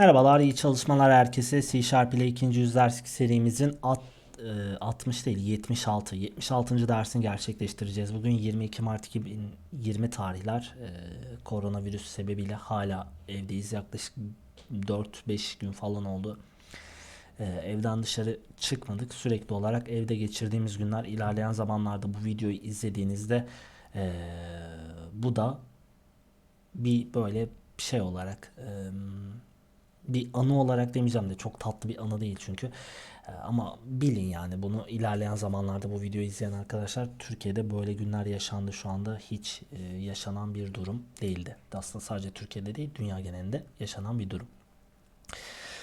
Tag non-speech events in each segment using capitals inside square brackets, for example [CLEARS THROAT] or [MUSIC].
Merhabalar, iyi çalışmalar herkese. C Sharp ile ikinci yüz ders serimizin at, e, 60 değil 76 76. dersini gerçekleştireceğiz. Bugün 22 Mart 2020 tarihler. E, koronavirüs sebebiyle hala evdeyiz. Yaklaşık 4-5 gün falan oldu. E, evden dışarı çıkmadık. Sürekli olarak evde geçirdiğimiz günler ilerleyen zamanlarda bu videoyu izlediğinizde bu da bir böyle şey olarak bir anı olarak demeyeceğim de çok tatlı bir anı değil çünkü. E, ama bilin yani bunu ilerleyen zamanlarda bu videoyu izleyen arkadaşlar Türkiye'de böyle günler yaşandı şu anda hiç e, yaşanan bir durum değildi. Aslında sadece Türkiye'de değil dünya genelinde yaşanan bir durum.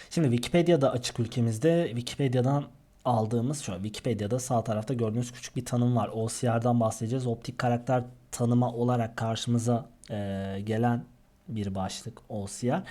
Şimdi Wikipedia'da açık ülkemizde Wikipedia'dan aldığımız şu Wikipedia'da sağ tarafta gördüğünüz küçük bir tanım var. OCR'dan bahsedeceğiz. Optik karakter tanıma olarak karşımıza e, gelen bir başlık OCR.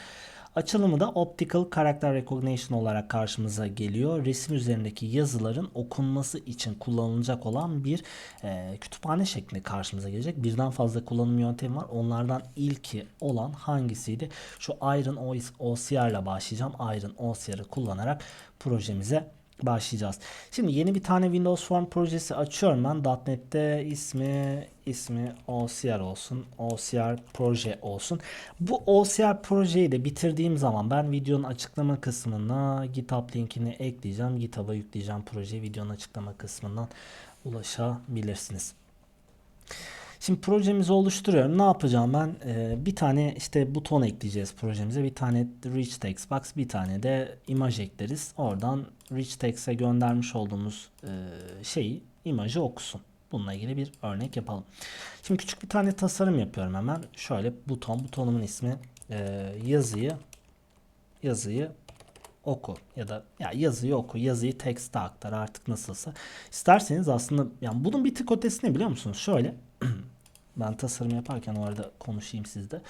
Açılımı da Optical Character Recognition olarak karşımıza geliyor. Resim üzerindeki yazıların okunması için kullanılacak olan bir e, kütüphane şeklinde karşımıza gelecek. Birden fazla kullanım yöntemi var. Onlardan ilki olan hangisiydi? Şu Iron OCR ile başlayacağım. Iron OCR'ı kullanarak projemize başlayacağız. Şimdi yeni bir tane Windows Form projesi açıyorum ben. .NET'te ismi ismi OCR olsun. OCR proje olsun. Bu OCR projeyi de bitirdiğim zaman ben videonun açıklama kısmına GitHub linkini ekleyeceğim. GitHub'a yükleyeceğim projeyi videonun açıklama kısmından ulaşabilirsiniz. Şimdi projemizi oluşturuyorum. Ne yapacağım ben? Ee, bir tane işte buton ekleyeceğiz projemize. Bir tane Rich Text Box, bir tane de imaj ekleriz. Oradan Rich Text'e göndermiş olduğumuz e, şeyi, imajı okusun. Bununla ilgili bir örnek yapalım. Şimdi küçük bir tane tasarım yapıyorum hemen. Şöyle buton, butonumun ismi e, yazıyı yazıyı oku ya da ya yazıyı oku, yazıyı tekste aktar artık nasılsa. İsterseniz aslında yani bunun bir tık ötesini biliyor musunuz? Şöyle ben tasarım yaparken o arada konuşayım sizde.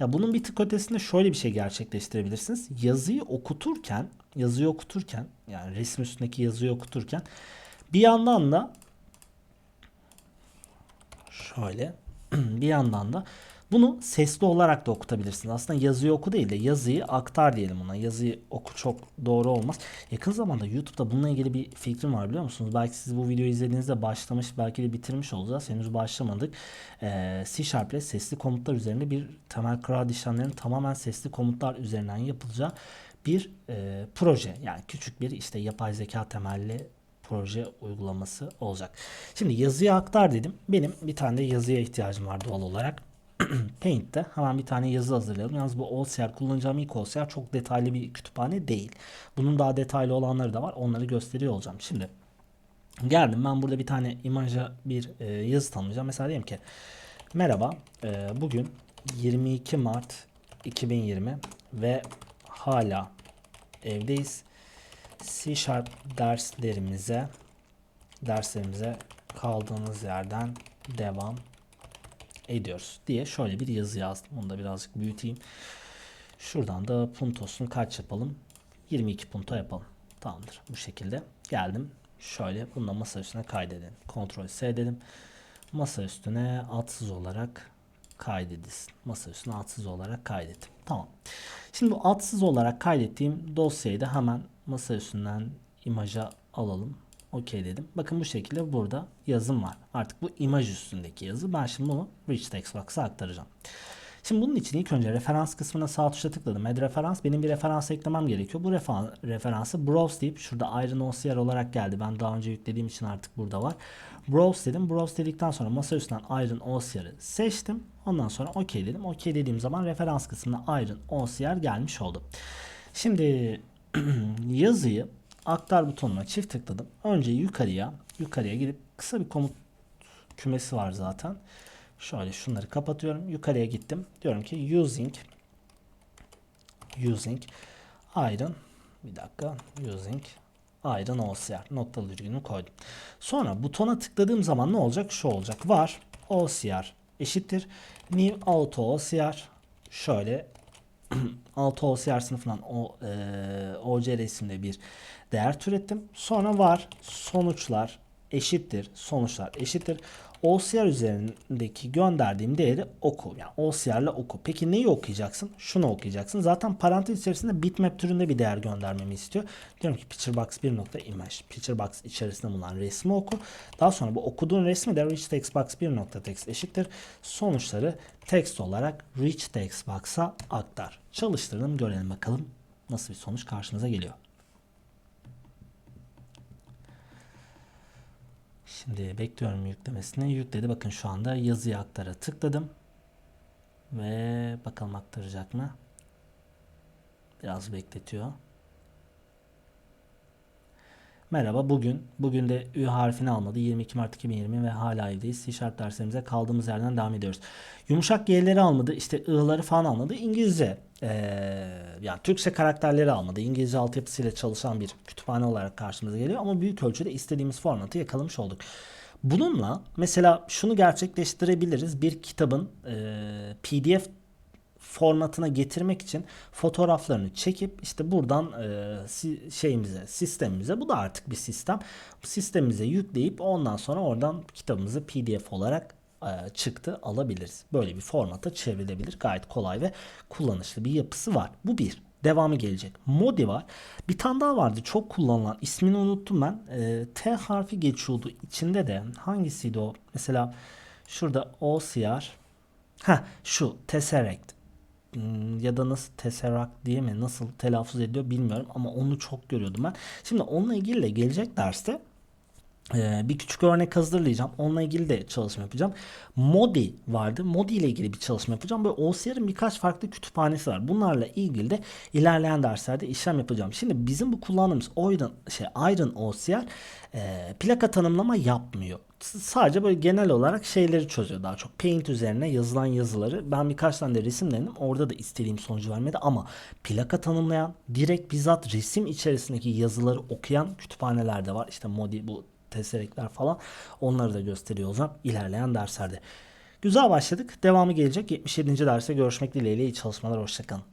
Ya bunun bir tık ötesinde şöyle bir şey gerçekleştirebilirsiniz. Yazıyı okuturken, yazıyı okuturken yani resim üstündeki yazıyı okuturken bir yandan da şöyle [CLEARS THROAT] bir yandan da bunu sesli olarak da okutabilirsiniz. Aslında yazıyı oku değil de yazıyı aktar diyelim ona. Yazıyı oku çok doğru olmaz. Yakın zamanda YouTube'da bununla ilgili bir fikrim var biliyor musunuz? Belki siz bu videoyu izlediğinizde başlamış belki de bitirmiş olacağız. Henüz başlamadık. Ee, C Sharp ile sesli komutlar üzerinde bir temel crowd işlemlerinin tamamen sesli komutlar üzerinden yapılacağı bir e, proje. Yani küçük bir işte yapay zeka temelli proje uygulaması olacak. Şimdi yazıya aktar dedim. Benim bir tane de yazıya ihtiyacım var doğal olarak. [CLEARS THROAT] Paint'te hemen bir tane yazı hazırlayalım. Yalnız bu OCR kullanacağım ilk OCR çok detaylı bir kütüphane değil. Bunun daha detaylı olanları da var. Onları gösteriyor olacağım. Şimdi geldim ben burada bir tane imaja bir e, yazı tanımlayacağım. Mesela diyelim ki merhaba e, bugün 22 Mart 2020 ve hala evdeyiz. C Sharp derslerimize derslerimize kaldığımız yerden devam ediyoruz diye şöyle bir yazı yazdım. Onu da birazcık büyüteyim. Şuradan da puntosunu kaç yapalım? 22 punto yapalım. Tamamdır. Bu şekilde geldim. Şöyle bunu da masa üstüne kaydedelim. Ctrl S dedim. Masa üstüne atsız olarak kaydedilsin. Masa üstüne atsız olarak kaydettim. Tamam. Şimdi bu atsız olarak kaydettiğim dosyayı da hemen masa üstünden imaja alalım. Okey dedim. Bakın bu şekilde burada yazım var. Artık bu imaj üstündeki yazı. Ben şimdi bunu Rich Text Box'a aktaracağım. Şimdi bunun için ilk önce referans kısmına sağ tuşa tıkladım. Add referans. Benim bir referans eklemem gerekiyor. Bu refer referansı browse deyip şurada Iron OCR olarak geldi. Ben daha önce yüklediğim için artık burada var. Browse dedim. Browse dedikten sonra masa üstünden Iron OCR'ı seçtim. Ondan sonra OK dedim. OK dediğim zaman referans kısmına Iron OCR gelmiş oldu. Şimdi [CLEARS THROAT] yazıyı aktar butonuna çift tıkladım. Önce yukarıya, yukarıya gidip kısa bir komut kümesi var zaten. Şöyle şunları kapatıyorum. Yukarıya gittim. Diyorum ki using using iron bir dakika using iron OCR noktalı virgülünü koydum. Sonra butona tıkladığım zaman ne olacak? Şu olacak. Var OCR eşittir new auto OCR şöyle [CLEARS THROAT] auto OCR sınıfından o e, OCR isimli bir değer türettim. Sonra var sonuçlar eşittir sonuçlar eşittir OCR üzerindeki gönderdiğim değeri oku. Yani OCR ile oku. Peki neyi okuyacaksın? Şunu okuyacaksın. Zaten parantez içerisinde bitmap türünde bir değer göndermemi istiyor. Diyorum ki picturebox 1 nokta image. Picturebox içerisinde bulunan resmi oku. Daha sonra bu okuduğun resmi de rich text box 1 nokta text eşittir. Sonuçları text olarak rich text aktar. Çalıştıralım görelim bakalım nasıl bir sonuç karşımıza geliyor. Şimdi bekliyorum yüklemesini. Yükledi. Bakın şu anda yazıyı aktara tıkladım. Ve bakalım aktaracak mı? Biraz bekletiyor. Merhaba bugün. Bugün de Ü harfini almadı. 22 Mart 2020 ve hala evdeyiz. C Sharp derslerimize kaldığımız yerden devam ediyoruz. Yumuşak G'leri almadı. işte I'ları falan almadı. İngilizce ee, yani Türkçe karakterleri almadı. İngilizce altyapısıyla çalışan bir kütüphane olarak karşımıza geliyor. Ama büyük ölçüde istediğimiz formatı yakalamış olduk. Bununla mesela şunu gerçekleştirebiliriz. Bir kitabın e, PDF formatına getirmek için fotoğraflarını çekip işte buradan e, şeyimize sistemimize bu da artık bir sistem sistemimize yükleyip ondan sonra oradan kitabımızı PDF olarak e, çıktı alabiliriz. Böyle bir formata çevrilebilir. Gayet kolay ve kullanışlı bir yapısı var. Bu bir. Devamı gelecek. Modi var. Bir tane daha vardı. Çok kullanılan. ismini unuttum ben. E, T harfi geçiyordu. İçinde de hangisiydi o? Mesela şurada OCR. Ha şu Tesseract ya da nasıl Tesseract diye mi nasıl telaffuz ediyor bilmiyorum ama onu çok görüyordum ben. Şimdi onunla ilgili de gelecek derste ee, bir küçük örnek hazırlayacağım. Onunla ilgili de çalışma yapacağım. Modi vardı. Modi ile ilgili bir çalışma yapacağım. Böyle OCR'ın birkaç farklı kütüphanesi var. Bunlarla ilgili de ilerleyen derslerde işlem yapacağım. Şimdi bizim bu kullandığımız Iron, şey, Iron OCR e, plaka tanımlama yapmıyor. Sadece böyle genel olarak şeyleri çözüyor daha çok. Paint üzerine yazılan yazıları. Ben birkaç tane de resim denedim. Orada da istediğim sonucu vermedi ama plaka tanımlayan direkt bizzat resim içerisindeki yazıları okuyan kütüphaneler de var. İşte Modi bu teserekler falan onları da gösteriyor olacağım ilerleyen derslerde. Güzel başladık. Devamı gelecek. 77. derste görüşmek dileğiyle iyi çalışmalar. Hoşçakalın.